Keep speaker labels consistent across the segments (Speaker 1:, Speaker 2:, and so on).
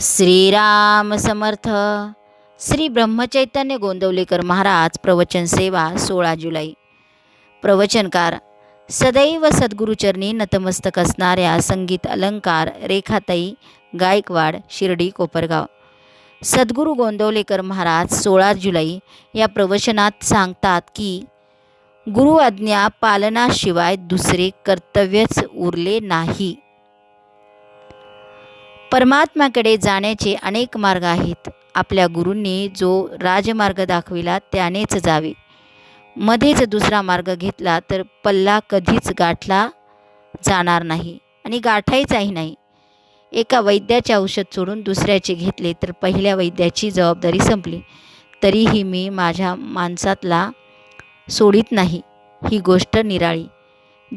Speaker 1: श्रीराम समर्थ. श्री ब्रह्मचैतन्य गोंदवलेकर महाराज प्रवचन सेवा सोळा जुलै. प्रवचनकार सदैव सद्गुरुचरणी नतमस्तक असणाऱ्या संगीत अलंकार रेखाताई गायकवाड शिर्डी कोपरगाव. सद्गुरू गोंदवलेकर महाराज सोळा जुलै या प्रवचनात सांगतात की गुरु आज्ञा पालनाशिवाय दुसरे कर्तव्यच उरले नाही. परमात्म्याकडे जाण्याचे अनेक मार्ग आहेत. आपल्या गुरूंनी जो राजमार्ग दाखविला त्यानेच जावे. मध्येच दुसरा मार्ग घेतला तर पल्ला कधीच गाठला जाणार नाही आणि गाठायचाही नाही. एका वैद्याचे औषध सोडून दुसऱ्याचे घेतले तर पहिल्या वैद्याची जबाबदारी संपली. तरीही मी माझ्या माणसातला सोडित नाही. ही गोष्ट निराळी.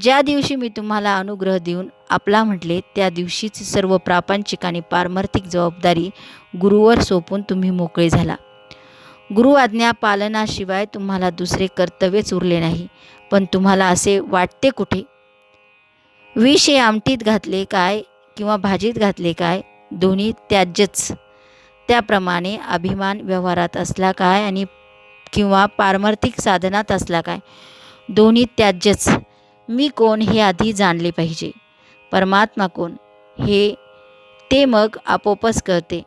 Speaker 1: ज्या दिवशी मी तुम्हाला अनुग्रह देऊन आपला म्हटले त्या दिवशीच सर्व प्रापंचिक आणि पारमार्थिक जबाबदारी गुरुवर सोपून तुम्ही मोकळे झाला. गुरु आज्ञा पालनाशिवाय तुम्हाला दुसरे कर्तव्यच उरले नाही पण तुम्हाला असे वाटते कुठे? विष हे आमटीत घातले काय किंवा भाजीत घातले काय? दोन्ही त्याज्यच. त्याप्रमाणे अभिमान व्यवहारात असला काय आणि किंवा पारमार्थिक साधनात असला काय? दोन्ही त्याज्यच. मी कोण हे आधी जाणले पाहिजे. परमात्मा कोण? हे ते मग आपोआपच कळते.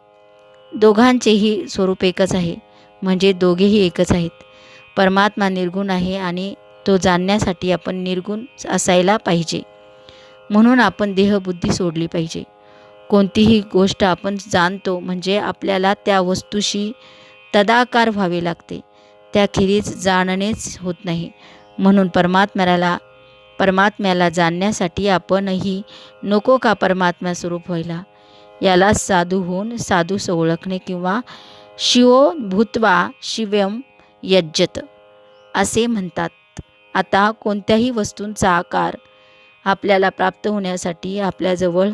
Speaker 1: दोघांचेही स्वरूप एकच आहे म्हणजे दोघेही एकच आहेत. परमात्मा निर्गुण आहे आणि तो जाणण्यासाठी आपण निर्गुण असायला पाहिजे. म्हणून आपण देहबुद्धी सोडली पाहिजे. कोणतीही गोष्ट आपण जाणतो म्हणजे आपल्याला त्या वस्तूशी तदाकार व्हावे लागते. त्याखेरीज जाणणेच होत नाही. म्हणून परमात्म्याला परमात्म्याला जाणण्यासाठी आपणही नको का परमात्मा स्वरूप व्हायला? याला साधू होऊन साधूस ओळखणे किंवा शिवो भूत्वा शिवम यज्जत असे म्हणतात. आता कोणत्याही वस्तूंचा आकार आपल्याला प्राप्त होण्यासाठी आपल्याजवळ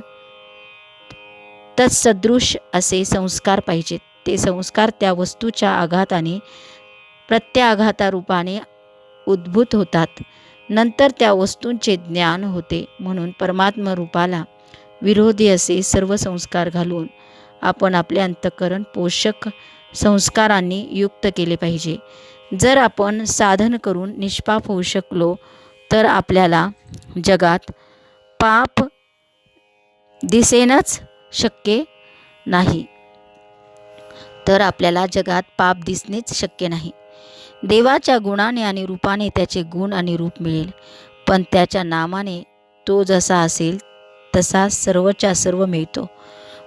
Speaker 1: तत्सदृश असे संस्कार पाहिजेत. ते संस्कार त्या वस्तूच्या आघाताने प्रत्याघातारूपाने उद्भूत होतात. नंतर त्या वस्तूंचे ज्ञान होते म्हणून परमात्म रूपाला विरोधी असे सर्व संस्कार घालून आपण आपले अंतःकरण पोषक संस्कारांनी युक्त केले पाहिजे. जर आपण साधन करून निष्पाप होऊ शकलो तर आपल्याला जगात पाप दिसेनच शक्य नाही. तर आपल्याला जगात पाप दिसणेच शक्य नाही. देवाच्या गुणाने आणि रूपाने त्याचे गुण आणि रूप मिळेल. पण त्याच्या नामाने तो जसा असेल तसा सर्वच्या सर्व मिळतो.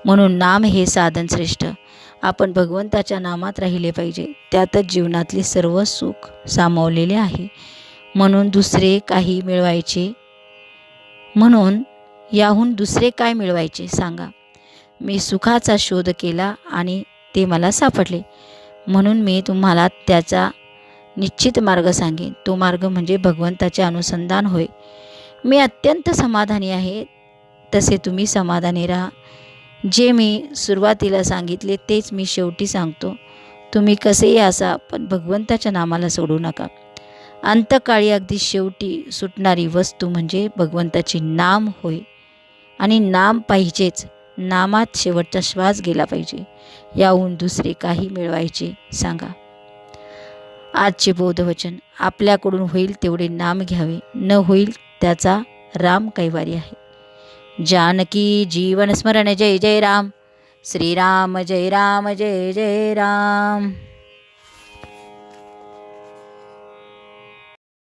Speaker 1: म्हणून नाम हे साधन श्रेष्ठ. आपण भगवंताच्या नामात राहिले पाहिजे. त्यातच जीवनातले सर्व सुख सामावलेले आहे. म्हणून दुसरे काही मिळवायचे? म्हणून याहून दुसरे काय मिळवायचे सांगा. मी सुखाचा शोध केला आणि ते मला सापडले. म्हणून मी तुम्हाला त्याचा निश्चित मार्ग सांगेन. तो मार्ग म्हणजे भगवंताचे अनुसंधान होय. मी अत्यंत समाधानी आहे. तसे तुम्ही समाधानी राहा. जे मी सुरुवातीला सांगितले तेच मी शेवटी सांगतो. तुम्ही कसेही असा पण भगवंताच्या नामाला सोडू नका. अंतकाळी अगदी शेवटी सुटणारी वस्तू म्हणजे भगवंताचे नाम होय. आणि नाम पाहिजेच. नामात शेवटचा श्वास गेला पाहिजे. याहून दुसरे काही मिळवायचे सांगा. आजचे बोधवचन आपल्याकडून होईल तेवढे नाम घ्यावे. न होईल त्याचा राम कैवारी आहे. जानकी जीवन स्मरण जय जय राम. श्रीराम जय राम जय जय राम.